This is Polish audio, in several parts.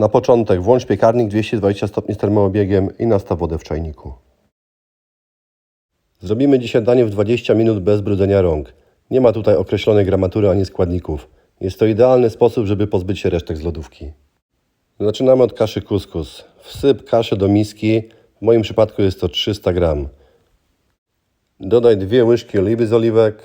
Na początek włącz piekarnik 220 stopni z termoobiegiem i nastaw wodę w czajniku. Zrobimy dzisiaj danie w 20 minut bez brudzenia rąk. Nie ma tutaj określonej gramatury ani składników. Jest to idealny sposób, żeby pozbyć się resztek z lodówki. Zaczynamy od kaszy kuskus. Wsyp kaszę do miski. W moim przypadku jest to 300 gram. Dodaj dwie łyżki oliwy z oliwek.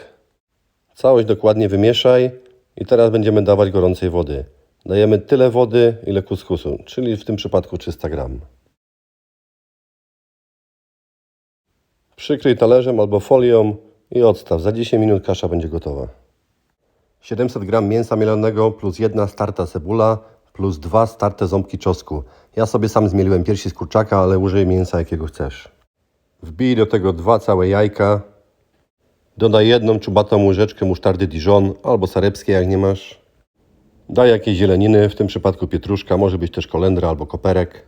Całość dokładnie wymieszaj i teraz będziemy dawać gorącej wody. Dajemy tyle wody, ile kuskusu, czyli w tym przypadku 300 gram. Przykryj talerzem albo folią i odstaw. Za 10 minut kasza będzie gotowa. 700 gram mięsa mielonego plus jedna starta cebula plus dwa starte ząbki czosnku. Ja sobie sam zmieliłem piersi z kurczaka, ale użyj mięsa jakiego chcesz. Wbij do tego dwa całe jajka. Dodaj jedną czubatą łyżeczkę musztardy Dijon albo sarepskiej jak nie masz. Daj jakieś zieleniny, w tym przypadku pietruszka, może być też kolendra albo koperek.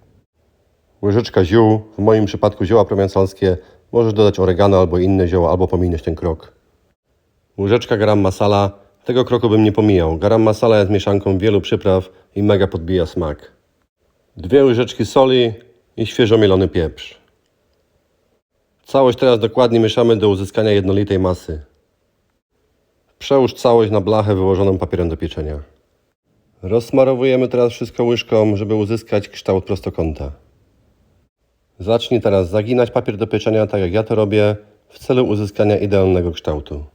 Łyżeczka ziół, w moim przypadku zioła prowincjalskie. Możesz dodać oregano albo inne zioła, albo pominąć ten krok. Łyżeczka garam masala. Tego kroku bym nie pomijał. Garam masala jest mieszanką wielu przypraw i mega podbija smak. Dwie łyżeczki soli i świeżo mielony pieprz. Całość teraz dokładnie mieszamy do uzyskania jednolitej masy. Przełóż całość na blachę wyłożoną papierem do pieczenia. Rozsmarowujemy teraz wszystko łyżką, żeby uzyskać kształt prostokąta. Zacznij teraz zaginać papier do pieczenia, tak jak ja to robię, w celu uzyskania idealnego kształtu.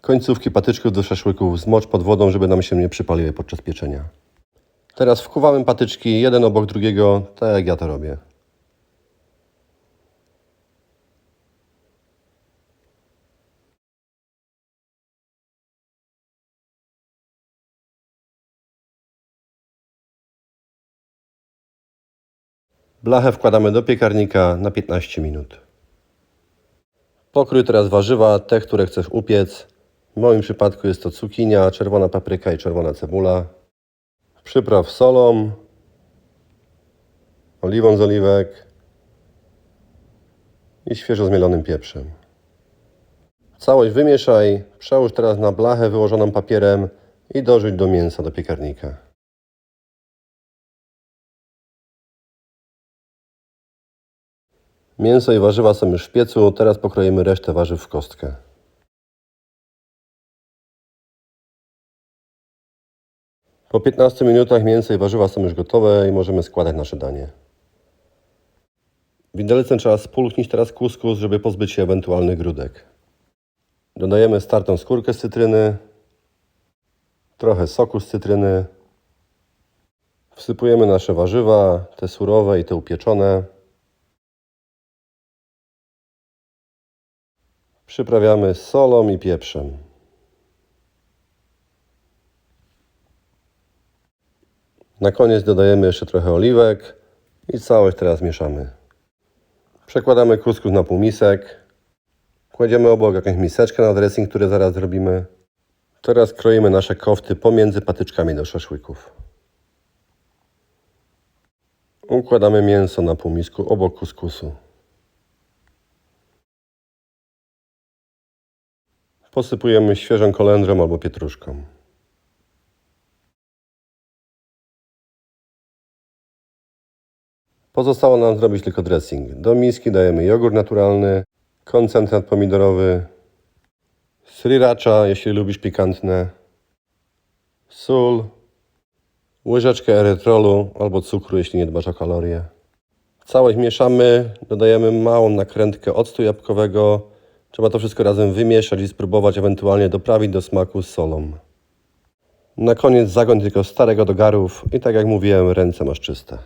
Końcówki patyczków do szaszłyków zmocz pod wodą, żeby nam się nie przypaliły podczas pieczenia. Teraz wkuwamy patyczki jeden obok drugiego, tak jak ja to robię. Blachę wkładamy do piekarnika na 15 minut. Pokrój teraz warzywa, te, które chcesz upiec. W moim przypadku jest to cukinia, czerwona papryka i czerwona cebula. Przypraw solą, oliwą z oliwek i świeżo zmielonym pieprzem. Całość wymieszaj, przełóż teraz na blachę wyłożoną papierem i dorzuć do mięsa do piekarnika. Mięso i warzywa są już w piecu, teraz pokroimy resztę warzyw w kostkę. Po 15 minutach mięso i warzywa są już gotowe i możemy składać nasze danie. Widelcem trzeba spulchnić teraz kuskus, żeby pozbyć się ewentualnych grudek. Dodajemy startą skórkę z cytryny, trochę soku z cytryny. Wsypujemy nasze warzywa, te surowe i te upieczone. Przyprawiamy solą i pieprzem. Na koniec dodajemy jeszcze trochę oliwek i całość teraz mieszamy. Przekładamy kuskus na półmisek. Kładziemy obok jakąś miseczkę na dressing, który zaraz zrobimy. Teraz kroimy nasze kofty pomiędzy patyczkami do szaszłyków. Układamy mięso na półmisku obok kuskusu. Posypujemy świeżą kolendrą albo pietruszką. Pozostało nam zrobić tylko dressing. Do miski dajemy jogurt naturalny, koncentrat pomidorowy, sriracha, jeśli lubisz pikantne, sól, łyżeczkę erytrolu albo cukru, jeśli nie dbasz o kalorie. Całość mieszamy, dodajemy małą nakrętkę octu jabłkowego. Trzeba to wszystko razem wymieszać i spróbować ewentualnie doprawić do smaku solą. Na koniec zagoń tylko starego do garów i tak jak mówiłem, ręce masz czyste.